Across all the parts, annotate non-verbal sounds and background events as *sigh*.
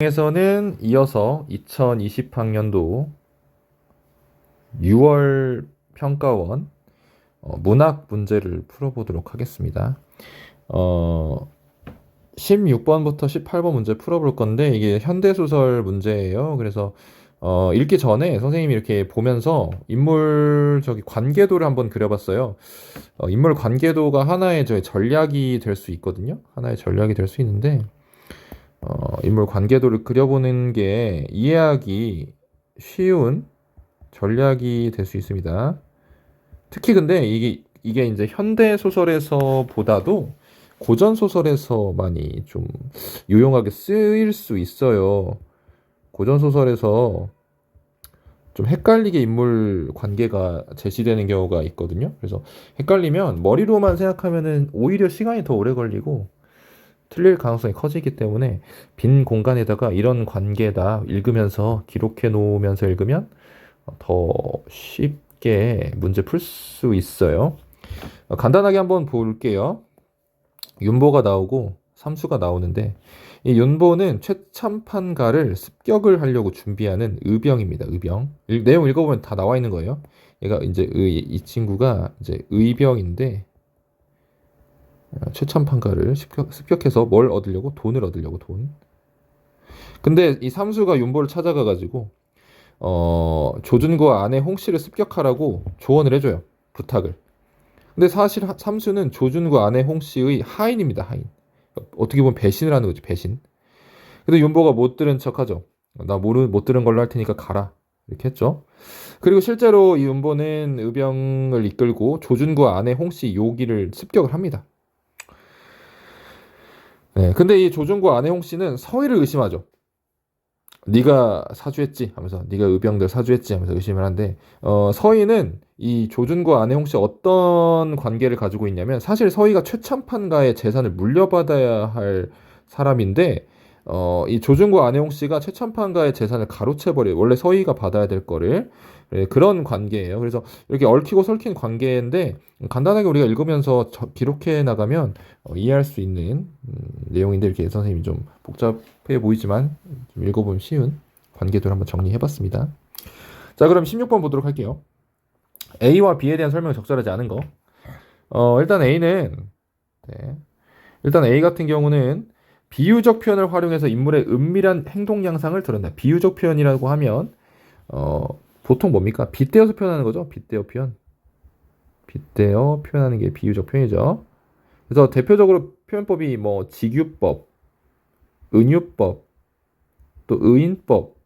에서는 이어서 2020학년도 6월 평가원 어, 문학 문제를 풀어보도록 하겠습니다. 어, 16번부터 18번 문제 풀어볼 건데 이게 현대소설 문제예요. 그래서 어, 읽기 전에 선생님이 이렇게 보면서 인물 저기 관계도를 한번 그려봤어요. 어, 인물 관계도가 하나의 저희 전략이 될 수 있거든요. 하나의 전략이 될 수 있는데 어, 인물 관계도를 그려보는 게 이해하기 쉬운 전략이 될 수 있습니다. 특히 근데 이게 이게 이제 현대 소설에서보다도 고전 소설에서 많이 좀 유용하게 쓰일 수 있어요. 고전 소설에서 좀 헷갈리게 인물 관계가 제시되는 경우가 있거든요. 그래서 헷갈리면 머리로만 생각하면은 오히려 시간이 더 오래 걸리고 틀릴 가능성이 커지기 때문에 빈 공간에다가 이런 관계다 읽으면서 기록해 놓으면서 읽으면 더 쉽게 문제 풀 수 있어요. 어, 간단하게 한번 볼게요. 윤보가 나오고 삼수가 나오는데 이 윤보는 최참판가를 습격을 하려고 준비하는 의병입니다. 의병. 일- 내용 읽어보면 다 나와 있는 거예요. 얘가 이제 의, 이 친구가 이제 의병인데 어, 최참판가를 습격, 습격해서 뭘 얻으려고? 돈을 얻으려고 돈. 근데 이 삼수가 윤보를 찾아가 가지고 어, 조준과 아내 홍씨를 습격하라고 조언을 해줘요. 부탁을. 근데 사실 하- 삼수는 조준과 아내 홍씨의 하인입니다. 하인. 어떻게 보면 배신을 하는 거지. 배신. 근데 윤보가 못 들은 척하죠. 나 모르 못 들은 걸로 할 테니까 가라. 이렇게 했죠. 그리고 실제로 이 윤보는 의병을 이끌고 조준과 아내 홍씨 요기를 습격을 합니다. 네, 근데 이 조준과 아내 홍씨는 서희를 의심하죠. 네가 사주했지 하면서 네가 의병들 사주했지 하면서 의심을 한데 어, 서희는 이 조준과 아내 홍씨 어떤 관계를 가지고 있냐면 사실 서희가 최참판가의 재산을 물려받아야 할 사람인데 어, 이 조준과 아내 홍씨가 최참판가의 재산을 가로채 버려 원래 서희가 받아야 될 거를 예, 그런 관계예요. 그래서 이렇게 얽히고 설킨 관계인데 간단하게 우리가 읽으면서 저- 기록해 나가면 어, 이해할 수 있는 음, 내용인데 이렇게 선생님이 좀 복잡해 보이지만 좀 읽어보면 쉬운 관계도를 한번 정리해봤습니다. 자, 그럼 16번 보도록 할게요. A와 B에 대한 설명이 적절하지 않은 거. 어, 일단 A는 네. 일단 A 같은 경우는 비유적 표현을 활용해서 인물의 은밀한 행동 양상을 드러낸다. 비유적 표현이라고 하면 어, 보통 뭡니까? 빗대어서 표현하는 거죠. 빗대어 표현. 빗대어 표현하는 게 비유적 표현이죠. 그래서 대표적으로 표현법이 뭐 직유법, 은유법, 또 의인법,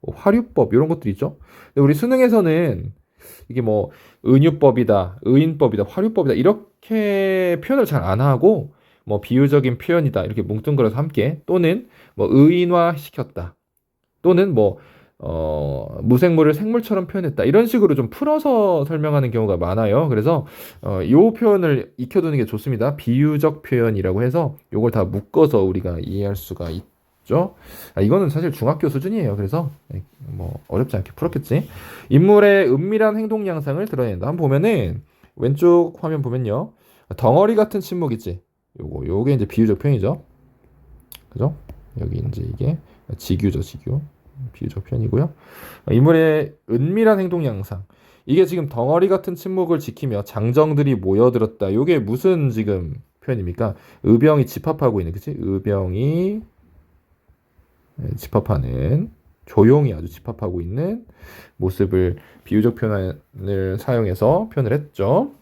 뭐 화류법 이런 것들 있죠. 근데 우리 수능에서는 이게 뭐 은유법이다, 의인법이다, 화류법이다 이렇게 표현을 잘 안 하고 뭐 비유적인 표현이다 이렇게 뭉뚱그려서 함께 또는 뭐 의인화 시켰다 또는 뭐 어, 무생물을 생물처럼 표현했다 이런 식으로 좀 풀어서 설명하는 경우가 많아요. 그래서 어, 요 표현을 익혀두는 게 좋습니다. 비유적 표현이라고 해서 요걸 다 묶어서 우리가 이해할 수가 있죠. 아, 이거는 사실 중학교 수준이에요. 그래서 뭐 어렵지 않게 풀었겠지. 인물의 은밀한 행동 양상을 드러낸다. 한번 보면은 왼쪽 화면 보면요. 덩어리 같은 침묵 있지. 요거 요게 이제 비유적 표현이죠. 그죠? 여기 이제 이게 직유죠, 직유. 비유적 표현이고요. 인물의 은밀한 행동 양상. 이게 지금 덩어리 같은 침묵을 지키며 장정들이 모여들었다. 요게 무슨 지금 표현입니까? 의병이 집합하고 있는, 그치? 의병이 네, 집합하는, 조용히 아주 집합하고 있는 모습을 비유적 표현을 사용해서 표현을 했죠.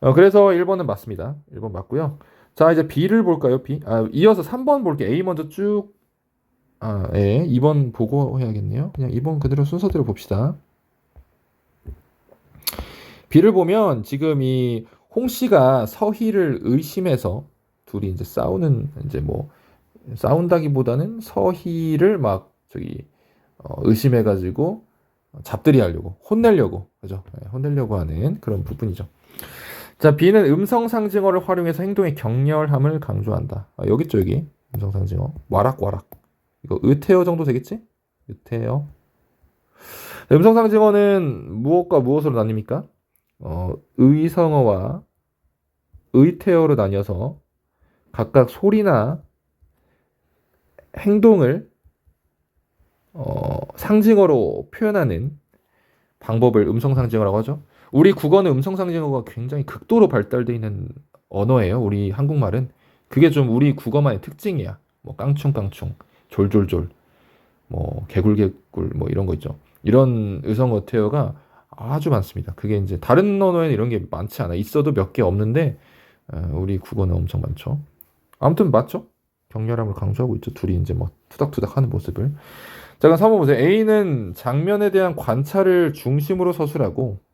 어, 그래서 1번은 맞습니다. 1번 맞고요. 자, 이제 B를 볼까요? B. 아, 이어서 3번 볼게요. A 먼저 쭉 아, 예. 2번 보고 해야겠네요. 그냥 2번 그대로 순서대로 봅시다. B를 보면 지금 이 홍 씨가 서희를 의심해서 둘이 이제 싸우는 이제 뭐 싸운다기보다는 서희를 막 저기 어, 의심해가지고 잡들이 하려고 혼내려고 그죠? 예, 혼내려고 하는 그런 부분이죠. 자, B는 음성 상징어를 활용해서 행동의 격렬함을 강조한다. 아, 여기 있죠, 여기. 음성 상징어. 와락 와락. 이거 의태어 정도 되겠지? 의태어. 음성 상징어는 무엇과 무엇으로 나뉩니까? 어, 의성어와 의태어로 나뉘어서 각각 소리나 행동을 어, 상징어로 표현하는 방법을 음성 상징어라고 하죠. 우리 국어는 음성 상징어가 굉장히 극도로 발달되어 있는 언어예요. 우리 한국말은 그게 좀 우리 국어만의 특징이야. 뭐 깡충깡충, 졸졸졸, 뭐 개굴개굴 뭐 이런 거 있죠. 이런 의성 어태어가 아주 많습니다. 그게 이제 다른 언어에는 이런 게 많지 않아. 있어도 몇 개 없는데 어, 우리 국어는 엄청 많죠. 아무튼 맞죠? 격렬함을 강조하고 있죠. 둘이 이제 뭐 투닥투닥 하는 모습을. 자, 그럼 3번 보세요. A는 장면에 대한 관찰을 중심으로 서술하고 어,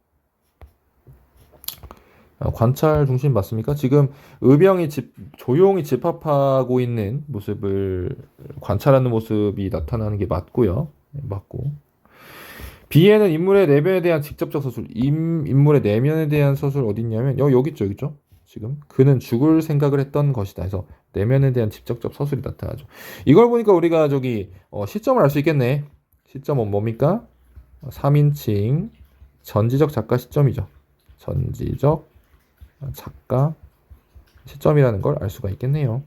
관찰 중심 맞습니까? 지금 의병이 집, 조용히 집합하고 있는 모습을 관찰하는 모습이 나타나는 게 맞고요. 네, 맞고. B에는 인물의 내면에 대한 직접적 서술, 임, 인물의 내면에 대한 서술 어디 있냐면 여, 여기 있죠, 여기 있죠. 지금 그는 죽을 생각을 했던 것이다. 해서 내면에 대한 직접적 서술이 나타나죠. 이걸 보니까 우리가 저기 어, 시점을 알 수 있겠네. 시점은 뭡니까? 3인칭 전지적 작가 시점이죠. 전지적 작가 시점이라는 걸 알 수가 있겠네요.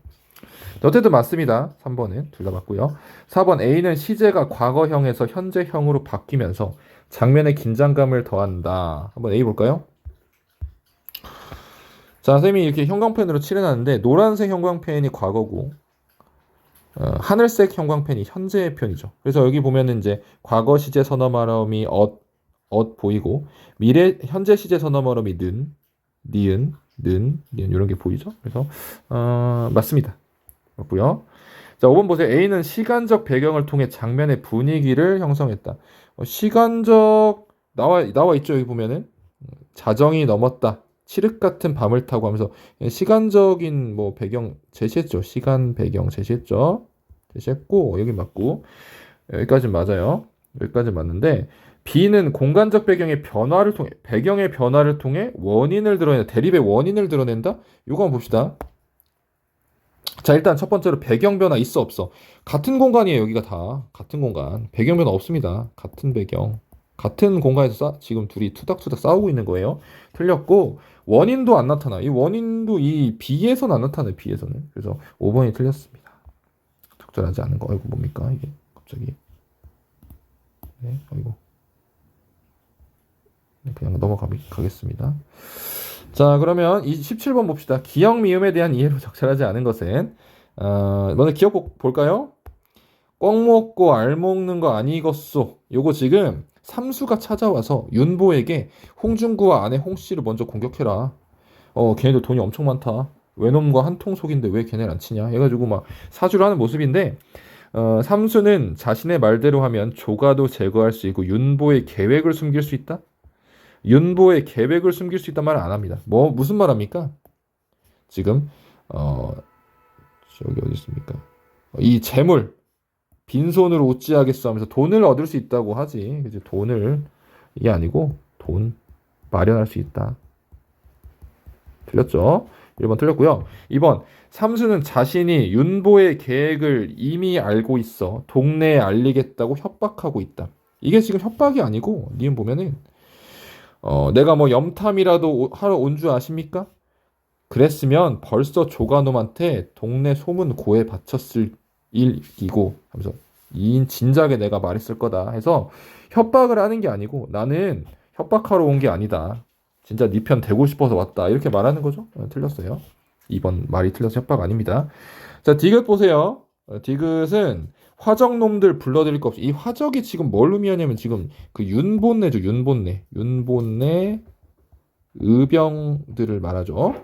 어쨌든 맞습니다. 3번은 둘 다 맞고요. 4번 A는 시제가 과거형에서 현재형으로 바뀌면서 장면의 긴장감을 더한다. 한번 A 볼까요? 자, 쌤이 이렇게 형광펜으로 칠해놨는데 노란색 형광펜이 과거고 어, 하늘색 형광펜이 현재의 편이죠. 그래서 여기 보면은 이제 과거 시제 선어 말음이 엇, 엇 보이고 미래 현재 시제 선어 말음이 는, 니은, 는, 니은 이런 게 보이죠. 그래서 어, 맞습니다. 맞고요. 자, 5번 보세요. A는 시간적 배경을 통해 장면의 분위기를 형성했다. 어, 시간적 나와 나와 있죠. 여기 보면은 자정이 넘었다. 칠흑 같은 밤을 타고 하면서 시간적인 뭐 배경 제시했죠. 시간 배경 제시했죠. 제시했고 여기 맞고 여기까지 맞아요. 여기까지 맞는데 B는 공간적 배경의 변화를 통해 배경의 변화를 통해 원인을 드러낸다. 대립의 원인을 드러낸다. 이거 한번 봅시다. 자 일단 첫 번째로 배경 변화 있어 없어? 같은 공간이에요 여기가 다. 같은 공간. 배경 변화 없습니다. 같은 배경. 같은 공간에서 싸, 지금 둘이 투닥투닥 싸우고 있는 거예요. 틀렸고 원인도 안 나타나. 이 원인도 이 B에서는 안 나타나요 B에서는. 그래서 5번이 틀렸습니다. 적절하지 않은 거. 아이고 뭡니까 이게? 갑자기. 네 아이고. 네, 그냥 넘어가겠습니다 자, 그러면 이 17번 봅시다. 기역 미음에 대한 이해로 적절하지 않은 것은 어, 먼저 기억 꼭 볼까요? 꼭 먹고 알 먹는 거 아니겠소. 요거 지금 삼수가 찾아와서 윤보에게 홍준구와 아내 홍씨를 먼저 공격해라. 어, 걔네들 돈이 엄청 많다. 외놈과 한통 속인데 왜 걔네를 안 치냐? 해가지고 막 사주를 하는 모습인데 어, 삼수는 자신의 말대로 하면 조가도 제거할 수 있고 윤보의 계획을 숨길 수 있다. 윤보의 계획을 숨길 수 있단 말을 안 합니다. 뭐 무슨 말합니까? 지금 어 저기 어디 있습니까? 이 재물 빈손으로 어찌하겠어 하면서 돈을 얻을 수 있다고 하지. 이제 돈을 이게 아니고 돈 마련할 수 있다. 틀렸죠? 1번 틀렸고요. 2번 삼수는 자신이 윤보의 계획을 이미 알고 있어 동네에 알리겠다고 협박하고 있다. 이게 지금 협박이 아니고 니은 보면은 어, 내가 뭐 염탐이라도 하러 온 줄 아십니까? 그랬으면 벌써 조가놈한테 동네 소문 고에 바쳤을 일이고 하면서 이인 진작에 내가 말했을 거다 해서 협박을 하는 게 아니고 나는 협박하러 온 게 아니다. 진짜 네 편 되고 싶어서 왔다. 이렇게 말하는 거죠. 어, 틀렸어요. 이번 말이 틀려서 협박 아닙니다. 자, 디귿 보세요. 어, 디귿은 화적놈들 불러드릴 거 없이 이 화적이 지금 뭘 의미하냐면 지금 그 윤본내죠 윤본내 윤본내 의병들을 말하죠.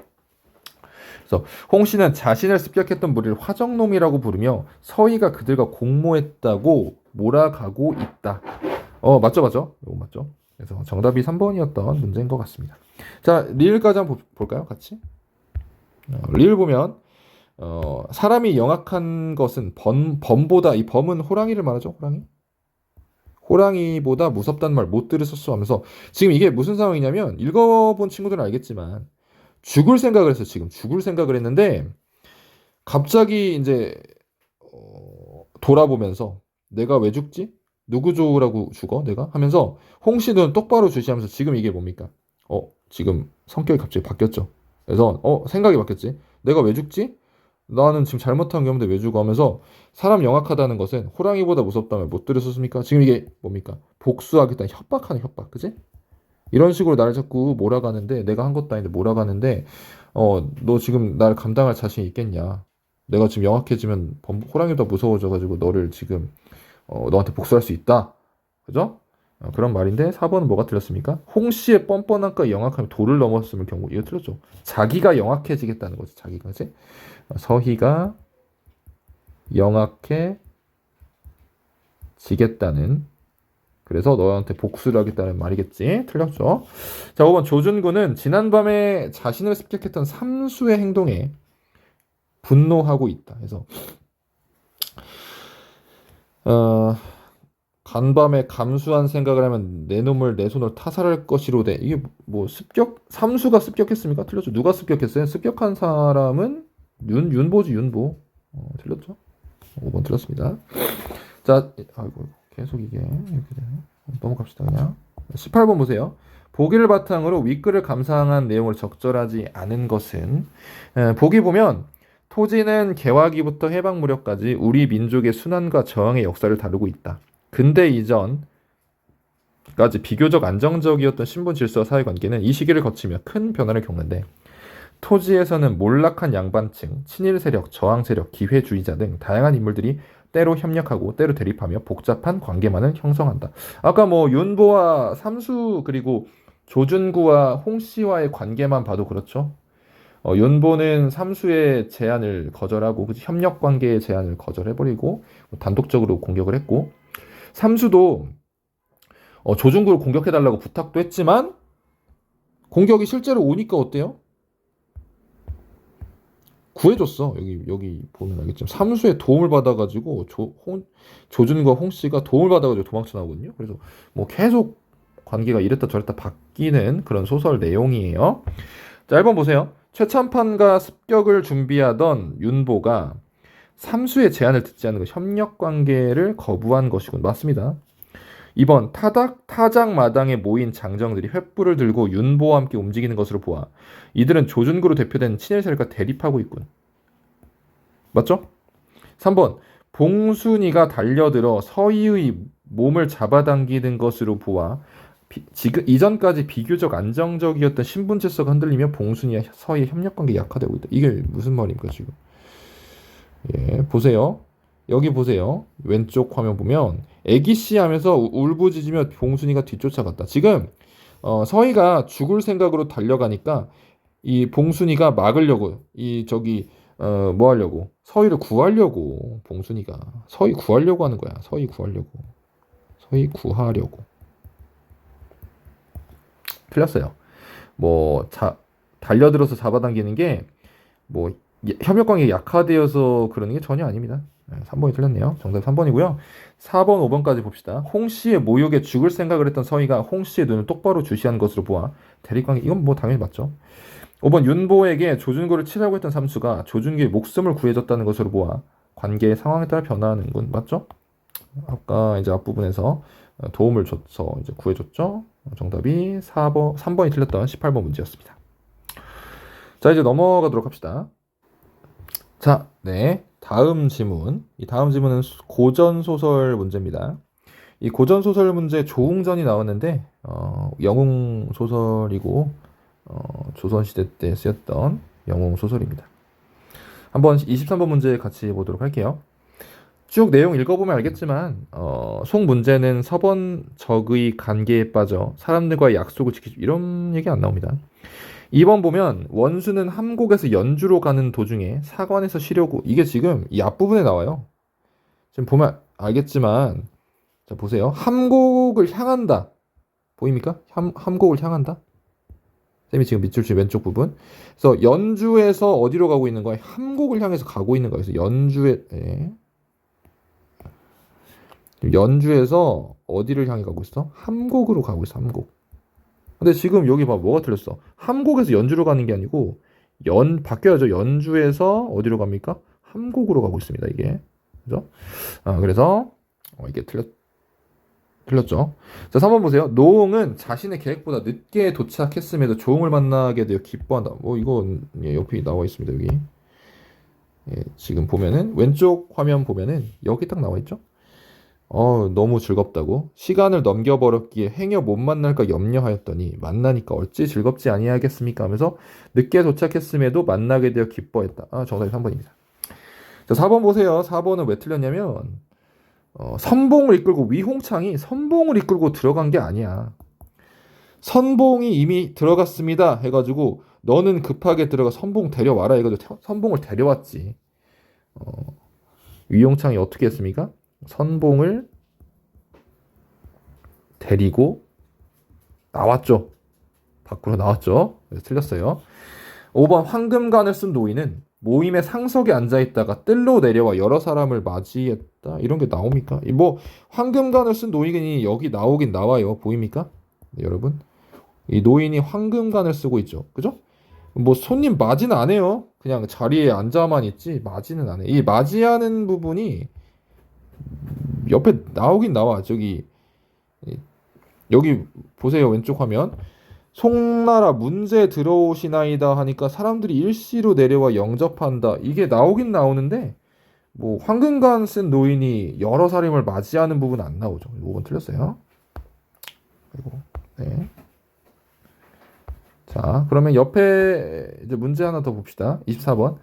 그래서 홍 씨는 자신을 습격했던 무리를 화적놈이라고 부르며 서희가 그들과 공모했다고 몰아가고 있다. 어 맞죠 맞죠? 이거 맞죠? 그래서 정답이 3번이었던 문제인 것 같습니다. 자 리을까지 한번 볼까요? 같이? 어, 리을 보면 어, 사람이 영악한 것은 범, 범보다 이 범은 호랑이를 말하죠. 호랑이. 호랑이보다 무섭단 말못 들으셨어 하면서 지금 이게 무슨 상황이냐면 읽어본 친구들은 알겠지만 죽을 생각을 했어 지금 죽을 생각을 했는데 갑자기 이제 어, 돌아보면서 내가 왜 죽지? 누구 좋으라고 죽어 내가 하면서 홍씨는 똑바로 주시하면서 지금 이게 뭡니까? 어 지금 성격이 갑자기 바뀌었죠. 그래서 어 생각이 바뀌었지. 내가 왜 죽지? 나는 지금 잘못한 게 없는데 왜 죽어 하면서 사람 영악하다는 것은 호랑이보다 무섭다면 못 들으셨습니까? 지금 이게 뭡니까? 복수하겠다는 협박하는 협박, 그지? 이런 식으로 나를 자꾸 몰아가는데 내가 한 것도 아닌데 몰아가는데 어 너 지금 날 감당할 자신 있겠냐? 내가 지금 영악해지면 범- 호랑이보다 무서워져가지고 너를 지금 어, 너한테 복수할 수 있다, 그죠? 어, 그런 말인데 4번은 뭐가 틀렸습니까? 홍 씨의 뻔뻔함과 영악함이 도를 넘었음을 경고 이거 틀렸죠. 자기가 영악해지겠다는 거지, 자기가 이제 어, 서희가 영악해 지겠다는 그래서 너한테 복수를 하겠다는 말이겠지. 틀렸죠. 자, 5번 조준구는 지난밤에 자신을 습격했던 삼수의 행동에 분노하고 있다. 그래서 어, 간밤에 감수한 생각을 하면 내 놈을 내 손을 타살할 것이로되 이게 뭐 습격 삼수가 습격했습니까? 틀렸죠. 누가 습격했어요? 습격한 사람은 윤 윤보지 윤보. 어, 틀렸죠. 5번 틀렸습니다. 자, 아이고 계속 이게 이렇게 되네. 넘어갑시다 그냥. 18번 보세요. 보기를 바탕으로 윗글을 감상한 내용을 적절하지 않은 것은 에, 보기 보면 토지는 개화기부터 해방 무렵까지 우리 민족의 순환과 저항의 역사를 다루고 있다. 근대 이전까지 비교적 안정적이었던 신분 질서와 사회 관계는 이 시기를 거치며 큰 변화를 겪는데 토지에서는 몰락한 양반층, 친일 세력, 저항 세력, 기회주의자 등 다양한 인물들이 때로 협력하고 때로 대립하며 복잡한 관계만을 형성한다. 아까 뭐 윤보와 삼수 그리고 조준구와 홍씨와의 관계만 봐도 그렇죠. 어, 윤보는 삼수의 제안을 거절하고 그치? 협력 관계의 제안을 거절해버리고 단독적으로 공격을 했고 삼수도 어, 조준구를 공격해달라고 부탁도 했지만 공격이 실제로 오니까 어때요? 구해줬어. 여기 여기 보면 알겠지만 삼수의 도움을 받아가지고 조, 홍, 조준과 홍 씨가 도움을 받아가지고 도망쳐 나오거든요. 그래서 뭐 계속 관계가 이랬다 저랬다 바뀌는 그런 소설 내용이에요. 자, 1번 보세요. 최참판과 습격을 준비하던 윤보가 삼수의 제안을 듣지 않은 그 협력 관계를 거부한 것이군. 맞습니다. 2번 타닥 타작 마당에 모인 장정들이 횃불을 들고 윤보와 함께 움직이는 것으로 보아 이들은 조준구로 대표된 친일 세력과 대립하고 있군. 맞죠? 3번 봉순이가 달려들어 서희의 몸을 잡아당기는 것으로 보아 비- 지금 이전까지 비교적 안정적이었던 신분 질서가 흔들리며 봉순이와 서희의 협력 관계 약화되고 있다. 이게 무슨 말입니까 지금? 예, 보세요. 여기 보세요. 왼쪽 화면 보면 애기 씨 하면서 우- 울부짖으며 봉순이가 뒤쫓아갔다. 지금 어, 서희가 죽을 생각으로 달려가니까 이 봉순이가 막으려고 이 저기 어, 뭐 하려고 서희를 구하려고 봉순이가 서희 구하려고 하는 거야. 서희 구하려고. 서희 구하려고. 틀렸어요. 뭐 자, 달려들어서 잡아당기는 게 뭐 협력 관계 약화되어서 그러는 게 전혀 아닙니다. 3번이 틀렸네요. 정답 3번이고요. 4번, 5번까지 봅시다. 홍 씨의 모욕에 죽을 생각을 했던 서희가 홍 씨의 눈을 똑바로 주시한 것으로 보아 대립관계 이건 뭐 당연히 맞죠. 5번 윤보에게 조준구를 치라고 했던 삼수가 조준규의 목숨을 구해줬다는 것으로 보아 관계의 상황에 따라 변화하는군 맞죠? 아까 이제 앞부분에서 도움을 줘서 이제 구해줬죠. 정답이 4번, 3번이 틀렸던 18번 문제였습니다. 자 이제 넘어가도록 합시다. 자, 네. 다음 지문. 이 다음 지문은 고전 소설 문제입니다. 이 고전 소설 문제 조웅전이 나왔는데 어, 영웅 소설이고 어, 조선 시대 때 쓰였던 영웅 소설입니다. 한번 23번 문제 같이 보도록 할게요. 쭉 내용 읽어보면 알겠지만 어, 속 문제는 서번 적의 관계에 빠져 사람들과의 약속을 지키지 이런 얘기 안 나옵니다. 2번 보면 원수는 함곡에서 연주로 가는 도중에 사관에서 쉬려고 이게 지금 이 앞부분에 나와요. 지금 보면 알겠지만 자 보세요. 함곡을 향한다. 보입니까? 함, 함곡을 향한다. 쌤이 지금 밑줄 줄 왼쪽 부분. 그래서 연주에서 어디로 가고 있는 거야? 함곡을 향해서 가고 있는 거예요. 그래서 연주에 예. 연주에서 어디를 향해 가고 있어? 함곡으로 가고 있어. 함곡. 근데 지금 여기 봐 뭐가 틀렸어? 함곡에서 연주로 가는 게 아니고 연 바뀌어야죠. 연주에서 어디로 갑니까? 함곡으로 가고 있습니다. 이게 그죠? 아 그래서 어, 이게 틀렸 틀렸죠. 자 3번 보세요. 노홍은 자신의 계획보다 늦게 도착했음에도 조홍을 만나게 되어 기뻐한다. 뭐 이건 예, 옆에 나와 있습니다. 여기 예, 지금 보면은 왼쪽 화면 보면은 여기 딱 나와 있죠. 어, 너무 즐겁다고 시간을 넘겨버렸기에 행여 못 만날까 염려하였더니 만나니까 어찌 즐겁지 아니하겠습니까 하면서 늦게 도착했음에도 만나게 되어 기뻐했다. 아, 정답이 3번입니다. 자, 4번 보세요. 4번은 왜 틀렸냐면 어, 선봉을 이끌고 위홍창이 선봉을 이끌고 들어간 게 아니야. 선봉이 이미 들어갔습니다 해가지고 너는 급하게 들어가 선봉 데려와라 해가지고 태- 선봉을 데려왔지. 어, 위홍창이 어떻게 했습니까? 선봉을 데리고 나왔죠. 밖으로 나왔죠. 틀렸어요. 5번 황금관을 쓴 노인은 모임의 상석에 앉아 있다가 뜰로 내려와 여러 사람을 맞이했다. 이런 게 나옵니까? 이뭐 황금관을 쓴 노인이 여기 나오긴 나와요. 보입니까? 네, 여러분. 이 노인이 황금관을 쓰고 있죠. 그죠? 뭐 손님 맞이는 안 해요. 그냥 자리에 앉아만 있지 맞이는 안 해. 이 맞이하는 부분이 옆에 나오긴 나와. 저기 이- 여기 보세요. 왼쪽 화면. 송나라 문제 들어오시나이다 하니까 사람들이 일시로 내려와 영접한다. 이게 나오긴 나오는데 뭐 황금관 쓴 노인이 여러 사람을 맞이하는 부분 안 나오죠. 5번 틀렸어요. 그리고 네. 자, 그러면 옆에 이제 문제 하나 더 봅시다. 24번.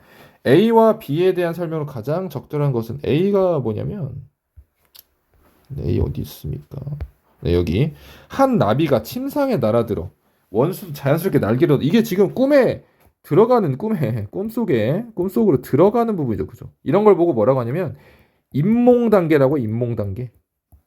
A와 B에 대한 설명을 가장 적절한 것은 A가 뭐냐면 네, A 어디 있습니까? 네, 여기 한 나비가 침상에 날아들어 원수 자연스럽게 날개로 이게 지금 꿈에 들어가는 꿈에 꿈속에 꿈속으로 들어가는 부분이죠. 그죠? 이런 걸 보고 뭐라고 하냐면 인몽 단계라고 인몽 단계.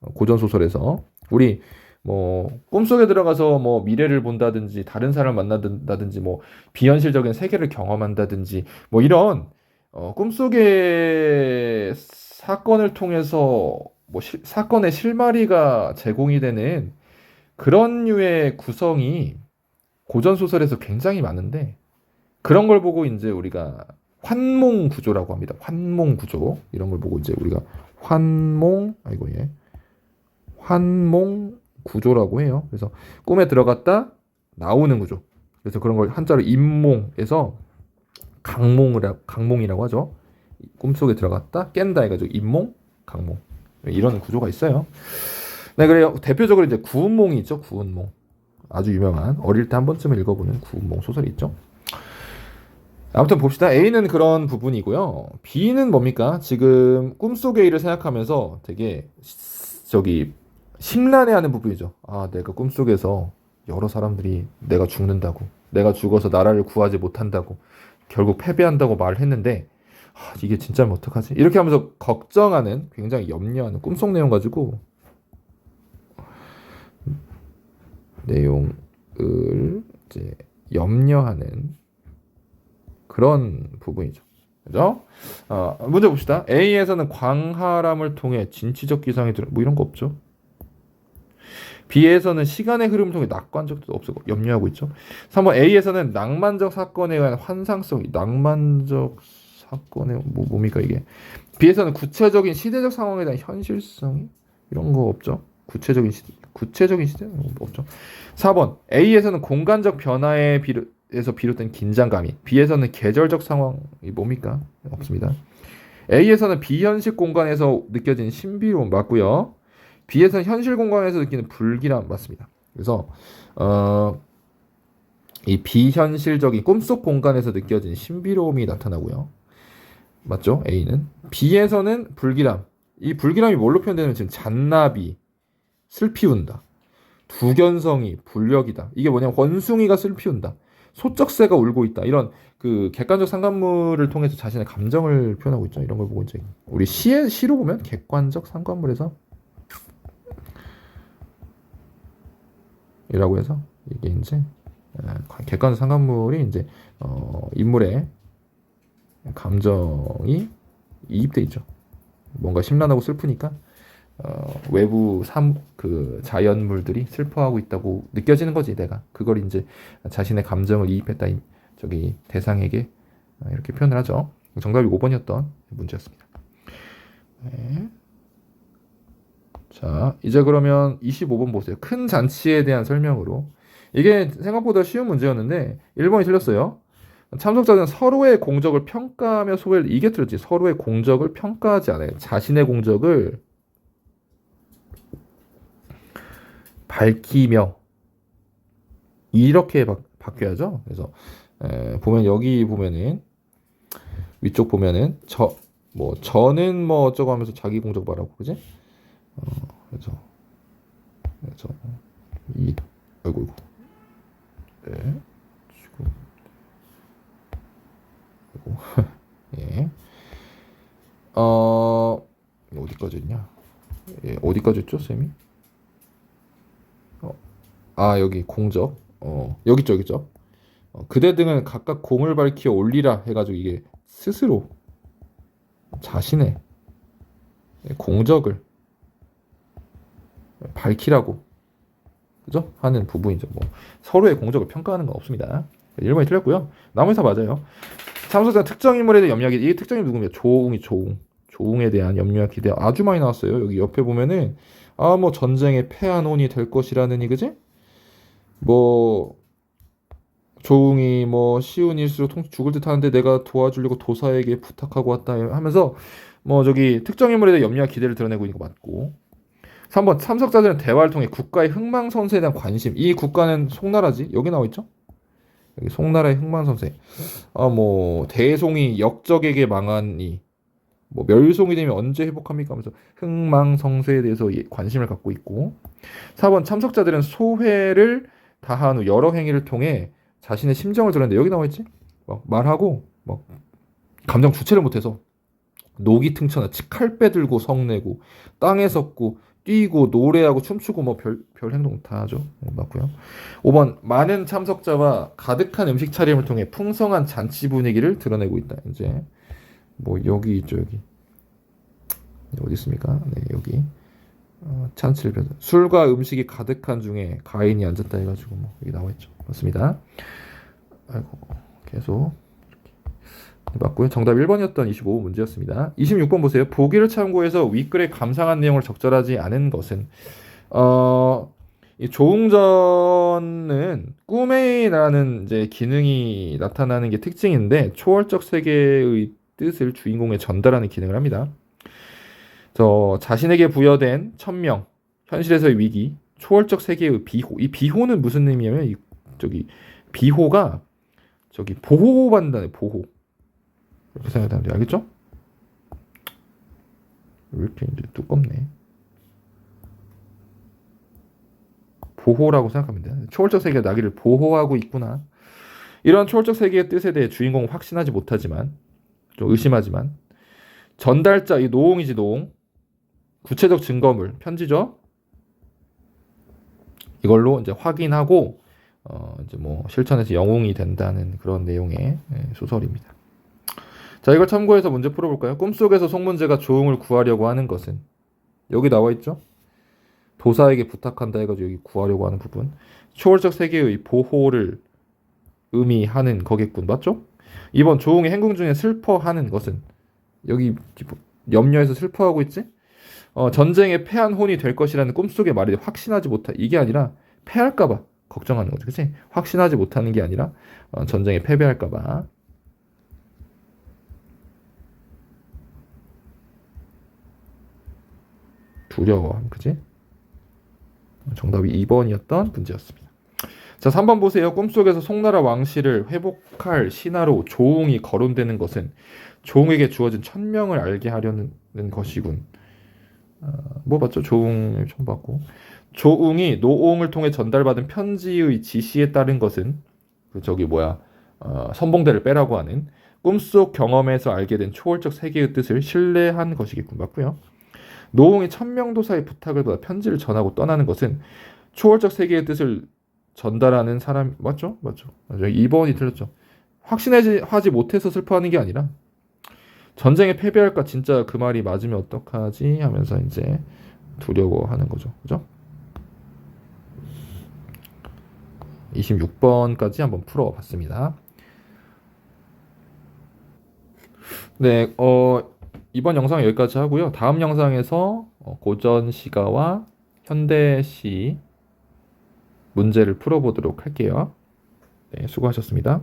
어, 고전 소설에서 우리 뭐 꿈속에 들어가서 뭐 미래를 본다든지 다른 사람을 만난다든지 뭐 비현실적인 세계를 경험한다든지 뭐 이런 어, 꿈속의 사건을 통해서 뭐 실- 사건의 실마리가 제공이 되는 그런 류의 구성이 고전 소설에서 굉장히 많은데 그런 걸 보고 이제 우리가 환몽 구조라고 합니다. 환몽 구조 이런 걸 보고 이제 우리가 환몽 아이고 예 환몽 구조라고 해요. 그래서 꿈에 들어갔다 나오는 구조. 그래서 그런 걸 한자로 인몽에서 강몽을 하- 강몽이라고 하죠. 꿈속에 들어갔다 깬다 해가지고 인몽 강몽 이런 구조가 있어요. 네 그래요. 대표적으로 이제 구운몽이 있죠. 구운몽 아주 유명한 어릴 때 한 번쯤은 읽어보는 구운몽 소설이 있죠. 아무튼 봅시다. A는 그런 부분이고요. B는 뭡니까? 지금 꿈속의 일을 생각하면서 되게 시- 저기 심란해하는 부분이죠. 아, 내가 꿈속에서 여러 사람들이 내가 죽는다고, 내가 죽어서 나라를 구하지 못한다고, 결국 패배한다고 말을 했는데, 아, 이게 진짜면 어떡하지? 이렇게 하면서 걱정하는, 굉장히 염려하는 꿈속 내용 가지고 내용을 이제 염려하는 그런 부분이죠. 그죠? 어, 문제 봅시다. A에서는 광활함을 통해 진취적 기상이 들어 뭐 이런 거 없죠. B에서는 시간의 흐름을 통해 낙관적도 없고 염려하고 있죠. 3번 A에서는 낭만적 사건에 의한 환상성, 낭만적 사건의 뭐 뭡니까 이게? B에서는 구체적인 시대적 상황에 대한 현실성 이런 거 없죠. 구체적인 시 구체적인 시대 뭐 없죠. 4번 A에서는 공간적 변화에 비롯해서 비롯된 긴장감이 B에서는 계절적 상황이 뭡니까? 없습니다. A에서는 비현실 공간에서 느껴지는 신비로움 맞고요. B에서는 현실 공간에서 느끼는 불길함 맞습니다. 그래서 어, 이 비현실적인 꿈속 공간에서 느껴지는 신비로움이 나타나고요. 맞죠? A는 B에서는 불길함. 이 불길함이 뭘로 표현되냐면 지금 잔나비, 슬피운다. 두견성이 불력이다. 이게 뭐냐면 원숭이가 슬피운다. 소쩍새가 울고 있다. 이런 그 객관적 상관물을 통해서 자신의 감정을 표현하고 있죠. 이런 걸 보고 이제 우리 시에 시로 보면 객관적 상관물에서 이라고 해서 이게 이제 에, 객관적 상관물이 이제 어, 인물의 감정이 이입돼 있죠. 뭔가 심란하고 슬프니까 어, 외부 삼그 자연물들이 슬퍼하고 있다고 느껴지는 거지 내가 그걸 이제 자신의 감정을 이입했다 이- 저기 대상에게 어, 이렇게 표현을 하죠. 정답이 5번이었던 문제였습니다. 네. 자, 이제 그러면 25번 보세요. 큰 잔치에 대한 설명으로. 이게 생각보다 쉬운 문제였는데 1번이 틀렸어요. 참석자는 서로의 공적을 평가하며 소외를 이게 틀렸지. 서로의 공적을 평가하지 않아요. 자신의 공적을 밝히며 이렇게 바, 바뀌어야죠. 그래서 에, 보면 여기 보면은 위쪽 보면은 저 뭐 저는 뭐 어쩌고 하면서 자기 공적 말하고 그지? 어, 그래서 그래서 이 아이고 아이고. 네. 지금 아이고. *laughs* 예. 어 어디까지 있냐? 예, 어디까지 있죠, 쌤이? 어, 아 여기 공적. 어 여기 있죠, 여기 있죠. 어, 그대 등은 각각 공을 밝혀 올리라 해가지고 이게 스스로 자신의 공적을 밝히라고 그죠? 하는 부분이죠. 뭐 서로의 공적을 평가하는 건 없습니다. 1번이 틀렸고요. 나머지 다 맞아요. 참석자 특정 인물에 대해 염려하기. 이 특정 인물 누구냐? 조웅이 조웅. 조웅에 대한 염려와 기대 아주 많이 나왔어요. 여기 옆에 보면은 아 뭐 전쟁에 패한 혼이 될 것이라느니 그지? 뭐 조웅이 뭐 쉬운 일수록 통 죽을 듯 하는데 내가 도와주려고 도사에게 부탁하고 왔다 하면서 뭐 저기 특정 인물에 대해 염려와 기대를 드러내고 있는 거 맞고 3번 참석자들은 대화를 통해 국가의 흥망성쇠에 대한 관심. 이 국가는 송나라지? 여기 나와 있죠? 여기 송나라의 흥망성쇠 아뭐 대송이 역적에게 망하니 뭐 멸송이 되면 언제 회복합니까? 하면서 흥망성쇠에 대해서 예- 관심을 갖고 있고. 4번 참석자들은 소회를 다한 후 여러 행위를 통해 자신의 심정을 드러내는데 여기 나와 있지? 막 말하고 막 감정 주체를 못해서 녹이 퉁쳐나 칼빼 들고 성내고 땅에 섰고 뛰고 노래하고 춤추고 뭐 별 별 행동 다 하죠. 네, 맞고요. 5번 많은 참석자와 가득한 음식 차림을 통해 풍성한 잔치 분위기를 드러내고 있다. 이제 뭐 여기 있죠 여기 어디 있습니까? 네 여기 어, 잔치를 펴서 술과 음식이 가득한 중에 가인이 앉았다 해가지고 뭐 여기 나와 있죠. 맞습니다. 아이고 계속 맞고요. 정답 1번이었던 25 문제였습니다. 26번 보세요. 보기를 참고해서 윗글에 감상한 내용을 적절하지 않은 것은 어, 이 조웅전은 꿈에라는 이제 기능이 나타나는 게 특징인데 초월적 세계의 뜻을 주인공에 전달하는 기능을 합니다. 저 자신에게 부여된 천명, 현실에서의 위기, 초월적 세계의 비호. 이 비호는 무슨 의미냐면 이 저기 비호가 저기 보호받는다는 보호. 이렇게 생각하면 돼요. 알겠죠? 왜 이렇게 이제 두껍네. 보호라고 생각하면 돼요. 초월적 세계가 나기를 보호하고 있구나. 이런 초월적 세계의 뜻에 대해 주인공은 확신하지 못하지만 좀 의심하지만 전달자 이 노홍이지 노홍 구체적 증거물 편지죠. 이걸로 이제 확인하고 어 이제 뭐 실천해서 영웅이 된다는 그런 내용의 예, 소설입니다. 자, 이걸 참고해서 문제 풀어볼까요? 꿈속에서 송문제가 조응을 구하려고 하는 것은 여기 나와 있죠? 도사에게 부탁한다 해가지고 여기 구하려고 하는 부분. 초월적 세계의 보호를 의미하는 거겠군. 맞죠? 이번 조응의 행궁 중에 슬퍼하는 것은 여기 염려해서 슬퍼하고 있지? 어, 전쟁에 패한 혼이 될 것이라는 꿈속의 말이 확신하지 못하 이게 아니라 패할까봐 걱정하는 거죠. 그치? 확신하지 못하는 게 아니라 어, 전쟁에 패배할까봐 두려워함, 그지? 정답이 2번이었던 문제였습니다. 자, 3번 보세요. 꿈속에서 송나라 왕실을 회복할 신하로 조웅이 거론되는 것은 조웅에게 주어진 천명을 알게 하려는 것이군. 어, 뭐 봤죠? 조웅을 처음 봤고. 조웅이 노옹을 통해 전달받은 편지의 지시에 따른 것은 그 저기 뭐야 어, 선봉대를 빼라고 하는 꿈속 경험에서 알게 된 초월적 세계의 뜻을 신뢰한 것이겠군 맞고요. 노홍이 천명도사의 부탁을 받아 편지를 전하고 떠나는 것은 초월적 세계의 뜻을 전달하는 사람 맞죠? 맞죠? 맞죠. 2번이 틀렸죠. 확신하지 하지 못해서 슬퍼하는 게 아니라 전쟁에 패배할까 진짜 그 말이 맞으면 어떡하지 하면서 이제 두려워하는 거죠. 그죠? 26번까지 한번 풀어봤습니다. 네, 어, 이번 영상 여기까지 하고요. 다음 영상에서 어, 고전 시가와 현대시 문제를 풀어보도록 할게요. 네, 수고하셨습니다.